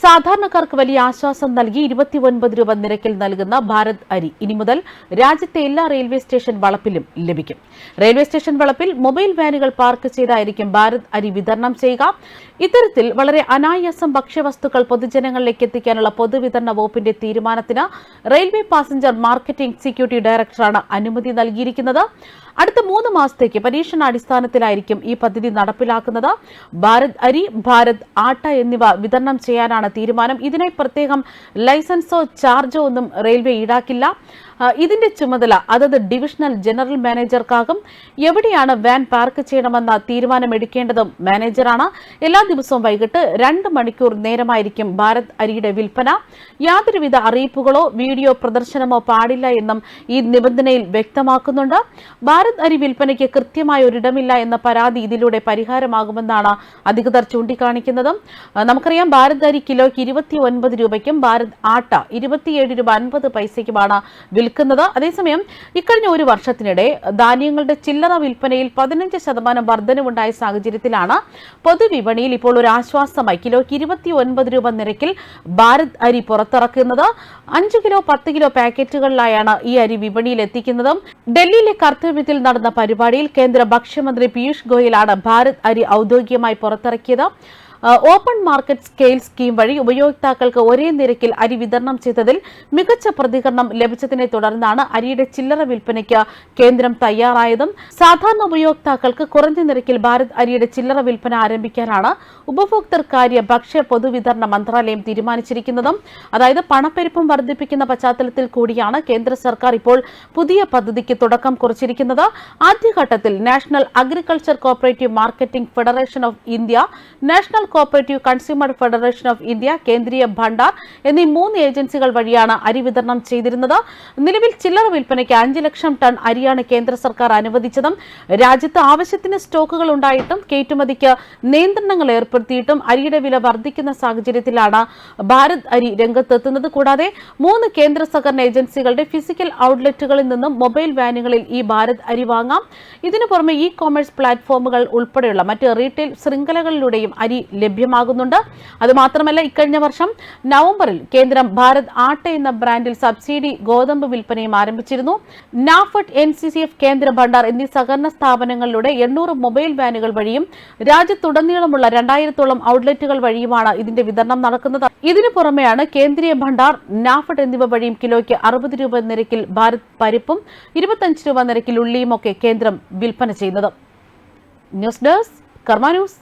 സാധാരണക്കാർക്ക് വലിയ ആശ്വാസം നൽകി ഇരുപത്തിയൊൻപത് രൂപ നിരക്കിൽ നൽകുന്ന ഭാരത് അരി ഇനി മുതൽ രാജ്യത്തെ എല്ലാ റെയിൽവേ സ്റ്റേഷൻ വളപ്പിലും ലഭിക്കും. റെയിൽവേ സ്റ്റേഷൻ വളപ്പിൽ മൊബൈൽ വാനുകൾ പാർക്ക് ചെയ്തായിരിക്കും ഭാരത് അരി വിതരണം ചെയ്യുക. ഇത്തരത്തിൽ വളരെ അനായാസം ഭക്ഷ്യവസ്തുക്കൾ പൊതുജനങ്ങളിലേക്ക് എത്തിക്കാനുള്ള പൊതുവിതരണ വകുപ്പിന്റെ തീരുമാനത്തിന് റെയിൽവേ പാസഞ്ചർ മാർക്കറ്റിംഗ് എക്സിക്യൂട്ടീവ് ഡയറക്ടറാണ് അനുമതി നൽകിയിരിക്കുന്നത്. അടുത്ത മൂന്ന് മാസത്തേക്ക് പരീക്ഷണാടിസ്ഥാനത്തിലായിരിക്കും ഈ പദ്ധതി നടപ്പിലാക്കുന്നത്. ഭാരത് അരി ഭാരത് ആട്ട എന്നിവ വിതരണം ചെയ്യാനാണ് തീരുമാനം. ഇതിനായി പ്രത്യേകം ലൈസൻസോ ചാർജോ ഒന്നും റെയിൽവേ ഈടാക്കില്ല. ഇതിന്റെ ചുമതല അതത് ഡിവിഷണൽ ജനറൽ മാനേജർക്കാകും. എവിടെയാണ് വാൻ പാർക്ക് ചെയ്യണമെന്ന തീരുമാനമെടുക്കേണ്ടതും മാനേജറാണ്. എല്ലാ ദിവസവും വൈകിട്ട് രണ്ട് മണിക്കൂർ നേരമായിരിക്കും ഭാരത് അരിയുടെ വിൽപ്പന. യാതൊരുവിധ അറിയിപ്പുകളോ വീഡിയോ പ്രദർശനമോ പാടില്ല എന്നും ഈ നിബന്ധനയിൽ വ്യക്തമാക്കുന്നുണ്ട്. ഭാരത് അരി വിൽപ്പനയ്ക്ക് കൃത്യമായ ഒരിടമില്ല എന്ന പരാതി ഇതിലൂടെ പരിഹാരമാകുമെന്നാണ് അധികൃതർ ചൂണ്ടിക്കാണിക്കുന്നതും. നമുക്കറിയാം ഭാരത് അരി കിലോയ്ക്ക് ഇരുപത്തി ഒൻപത് രൂപയ്ക്കും ഭാരത് ആട്ട ഇരുപത്തിയേഴ് രൂപ അൻപത് പൈസയ്ക്കുമാണ് വിൽക്കുന്നത് അതേസമയം ഇക്കഴിഞ്ഞ ഒരു വർഷത്തിനിടെ ധാന്യങ്ങളുടെ ചില്ലറ വിൽപ്പനയിൽ പതിനഞ്ച് ശതമാനം വർധനവുണ്ടായ സാഹചര്യത്തിലാണ് പൊതുവിപണിയിൽ ഇപ്പോൾ ഒരു ആശ്വാസമായി കിലോയ്ക്ക് ഇരുപത്തി ഒൻപത് രൂപ നിരക്കിൽ ഭാരത് അരി പുറത്തിറക്കുന്നത്. അഞ്ച് കിലോ പത്ത് കിലോ പാക്കറ്റുകളിലായാണ് ഈ അരി വിപണിയിൽ എത്തിക്കുന്നത്. ഡൽഹിയിലെ കർത്തവ്യത്തിൽ നടന്ന പരിപാടിയിൽ കേന്ദ്ര ഭക്ഷ്യമന്ത്രി പീയൂഷ് ഗോയലാണ് ഭാരത് അരി ഔദ്യോഗികമായി പുറത്തിറക്കിയത്. ഓപ്പൺ മാർക്കറ്റ് സ്കെയിൽ സ്കീം വഴി ഉപയോക്താക്കൾക്ക് ഒരേ നിരക്കിൽ അരി വിതരണം ചെയ്തതിൽ മികച്ച പ്രതികരണം ലഭിച്ചതിനെ തുടർന്നാണ് അരിയുടെ ചില്ലറ വിൽപ്പനയ്ക്ക് കേന്ദ്രം തയ്യാറായതും. സാധാരണ ഉപയോക്താക്കൾക്ക് കുറഞ്ഞ നിരക്കിൽ ഭാരത് അരിയുടെ ചില്ലറ വിൽപ്പന ആരംഭിക്കാനാണ് ഉപഭോക്തൃ കാര്യ ഭക്ഷ്യ പൊതുവിതരണ മന്ത്രാലയം തീരുമാനിച്ചിരിക്കുന്നതും. അതായത് പണപ്പെരുപ്പം വർദ്ധിപ്പിക്കുന്ന പശ്ചാത്തലത്തിൽ കൂടിയാണ് കേന്ദ്ര സർക്കാർ ഇപ്പോൾ പുതിയ പദ്ധതിക്ക് തുടക്കം കുറിച്ചിരിക്കുന്നത്. ആദ്യഘട്ടത്തിൽ national agriculture cooperative marketing federation of India national cooperative consumer federation of India Kendriya Bhandar എന്നീ മൂന്ന് ഏജൻസികൾ വഴിയാണ് അരി വിതരണം ചെയ്തിരുന്നത്. നിലവിൽ ചില്ലറ വിൽപ്പനയ്ക്ക് അഞ്ച് ലക്ഷം ടൺ അരിയാണ് കേന്ദ്ര സർക്കാർ അനുവദിച്ചതും രാജ്യത്ത് ആവശ്യത്തിന് സ്റ്റോക്കുകൾ ഉണ്ടായിട്ടും കയറ്റുമതിക്ക് നിയന്ത്രണങ്ങൾ ഏർപ്പെടുത്തിയിട്ടും അരിയുടെ വില വർദ്ധിക്കുന്ന സാഹചര്യത്തിലാണ് ഭാരത് അരി രംഗത്തെത്തുന്നത്. കൂടാതെ മൂന്ന് കേന്ദ്ര സഹകരണ ഏജൻസികളുടെ ഫിസിക്കൽ ഔട്ട്ലെറ്റുകളിൽ നിന്നും മൊബൈൽ വാനുകളിൽ ഈ ഭാരത് അരി വാങ്ങാം. ഇതിനു പുറമെ ഇ കോമേഴ്സ് പ്ലാറ്റ്ഫോമുകൾ ഉൾപ്പെടെയുള്ള മറ്റ് റീറ്റെയിൽ ശൃംഖലകളിലൂടെയും അരി ലഭ്യമാകുന്നുണ്ട്. അതുമാത്രമല്ല ഇക്കഴിഞ്ഞ വർഷം നവംബറിൽ കേന്ദ്രം ഭാരത് ആട്ട എന്ന ബ്രാൻഡിൽ സബ്സിഡി ഗോതമ്പ് വിൽപ്പനയും ആരംഭിച്ചിരുന്നു. NAFED N C C F Kendra Bhandar എന്നീ സഹകരണ സ്ഥാപനങ്ങളിലൂടെ എണ്ണൂറ് മൊബൈൽ വാനുകൾ വഴിയും രാജ്യത്തുടനീളമുള്ള രണ്ടായിരത്തോളം ഔട്ട്ലെറ്റുകൾ വഴിയുമാണ് ഇതിന്റെ വിതരണം നടക്കുന്നത്. ഇതിനു പുറമെയാണ് കേന്ദ്രീയ ഭണ്ഡാർ നാഫഡ് എന്നിവ വഴിയും കിലോയ്ക്ക് അറുപത് രൂപ നിരക്കിൽ ഭാരത് പരിപ്പും ഇരുപത്തഞ്ച് രൂപ നിരക്കിൽ ഉള്ളിയുമൊക്കെ കേന്ദ്രം വിൽപ്പന ചെയ്യുന്നത്. News desk Karma news.